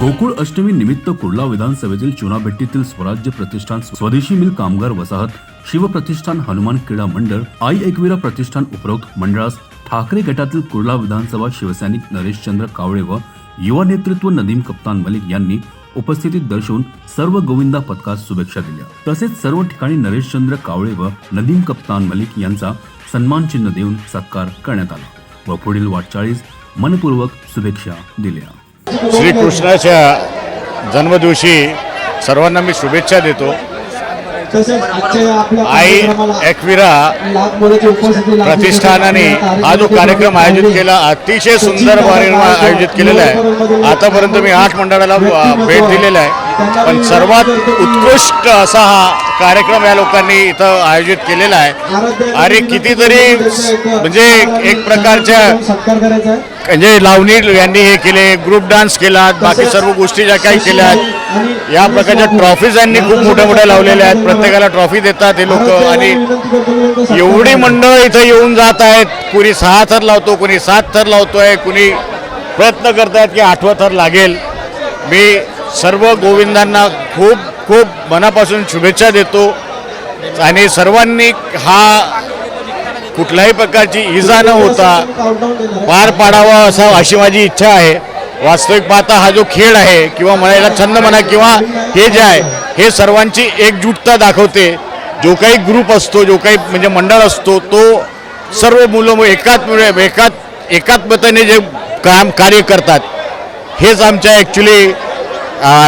गोकुळ अष्टमी निमित्त कुर्ला विधानसभेतील चुनाभट्टीतील स्वराज्य प्रतिष्ठान स्वदेशी मिल कामगार वसाहत शिवप्रतिष्ठान हनुमान क्रीडा मंडळ आई एकविरा प्रतिष्ठान उपरोक्त मंडळास ठाकरे गटातील कुर्ला विधानसभा शिवसैनिक नरेशचंद्र कावळे व युवा नेतृत्व नदीम कप्तान मलिक यांनी उपस्थितीत दर्शवून सर्व गोविंदा पथकास शुभेच्छा दिल्या. तसेच सर्व ठिकाणी नरेशचंद्र कावळे व नदीम कप्तान मलिक यांचा सन्मान चिन्ह देऊन सत्कार करण्यात आला व पुढील वाटचाळीस मनपूर्वक शुभेच्छा दिल्या. श्रीकृष्णाच्या जन्मदिवशी सर्वांना मी शुभेच्छा देतो. आई एकविरा. प्रतिष्ठानाने हा जो कार्यक्रम आयोजित केला अतिशय सुंदर कार्यक्रम आयोजित केलेला आहे. आतापर्यंत मी आठ मंडळाला भेट दिलेला आहे. पण सर्वात उत्कृष्ट असा हा कार्यक्रम या लोकांनी इथं आयोजित केलेला आहे. आणि कितीतरी म्हणजे एक प्रकारच्या म्हणजे लावणी यांनी हे केले ग्रुप डान्स केला बाकी सर्व गोष्टी ज्या काही केल्या आहेत या प्रकारच्या ट्रॉफीज यांनी खूप मोठ्या मोठ्या लावलेल्या आहेत. प्रत्येकाला ट्रॉफी देतात हे लोक आणि एवढी मंडळ इथं येऊन जात आहेत. कुणी सहा थर लावतो कुणी सात थर लावतोय कुणी प्रयत्न करतायत की आठवा थर लागेल. मी सर्व गोविंदांना खूप खूप मनापासून शुभेच्छा देतो. आणि सर्वांनी हा कुठल्याही प्रकारची इजा न होता पार पाडावा असा अशी माझी इच्छा आहे. वास्तविक पाहता हा जो खेळ आहे किंवा म्हणायला छंद म्हणा किंवा हे जे आहे हे सर्वांची एकजूटता दाखवते. जो काही ग्रुप असतो जो काही म्हणजे मंडळ असतो तो सर्व मुलं एकाच एकाच एकात्मतेने जे काम कार्य करतात. हेच आमच्या ॲक्च्युली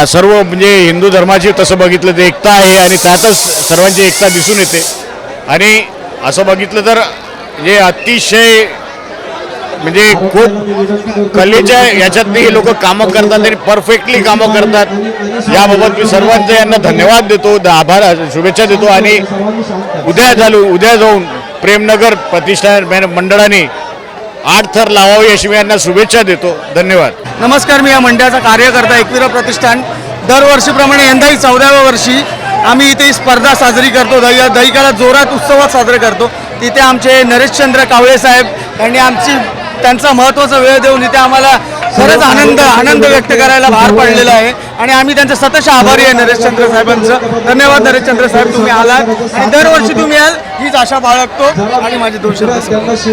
सर्व म्हणजे हिंदू धर्माची तसं बघितलं तर एकता आहे आणि त्यातच सर्वांची एकता दिसून येते. आणि असं बघितलं तर जे अतिशय म्हणजे खूप कलेच्या याच्यातली हे लोक कामं करतात आणि परफेक्टली कामं करतात. याबाबत मी सर्वांचे यांना धन्यवाद देतो द- आभार शुभेच्छा देतो आणि उद्या चालू उद्या जाऊन प्रेमनगर प्रतिष्ठान मंडळाने आठ थर लावावी अशी मी यांना शुभेच्छा देतो. धन्यवाद. नमस्कार मी या मंडळाचा कार्यकर्ता एकविरा प्रतिष्ठान. दरवर्षीप्रमाणे यंदाही चौदाव्या वर्षी आम्ही इथे स्पर्धा साजरी करतो. दही दहिकाला जोरात उत्सवात साजरे करतो. तिथे आमचे नरेशचंद्र कावळे साहेब यांनी आमची त्यांचा महत्त्वाचा वेळ देऊन इथे आम्हाला खरंच आनंद आनंद व्यक्त करायला भार पडलेला आहे. आणि आम्ही त्यांचे सतत आभारी आहे नरेशचंद्र साहेबांचं. धन्यवाद नरेशचंद्र साहेब तुम्ही आलात. आणि दरवर्षी तुम्ही याल हीच आशा बाळगतो. आणि माझे दोन शब्द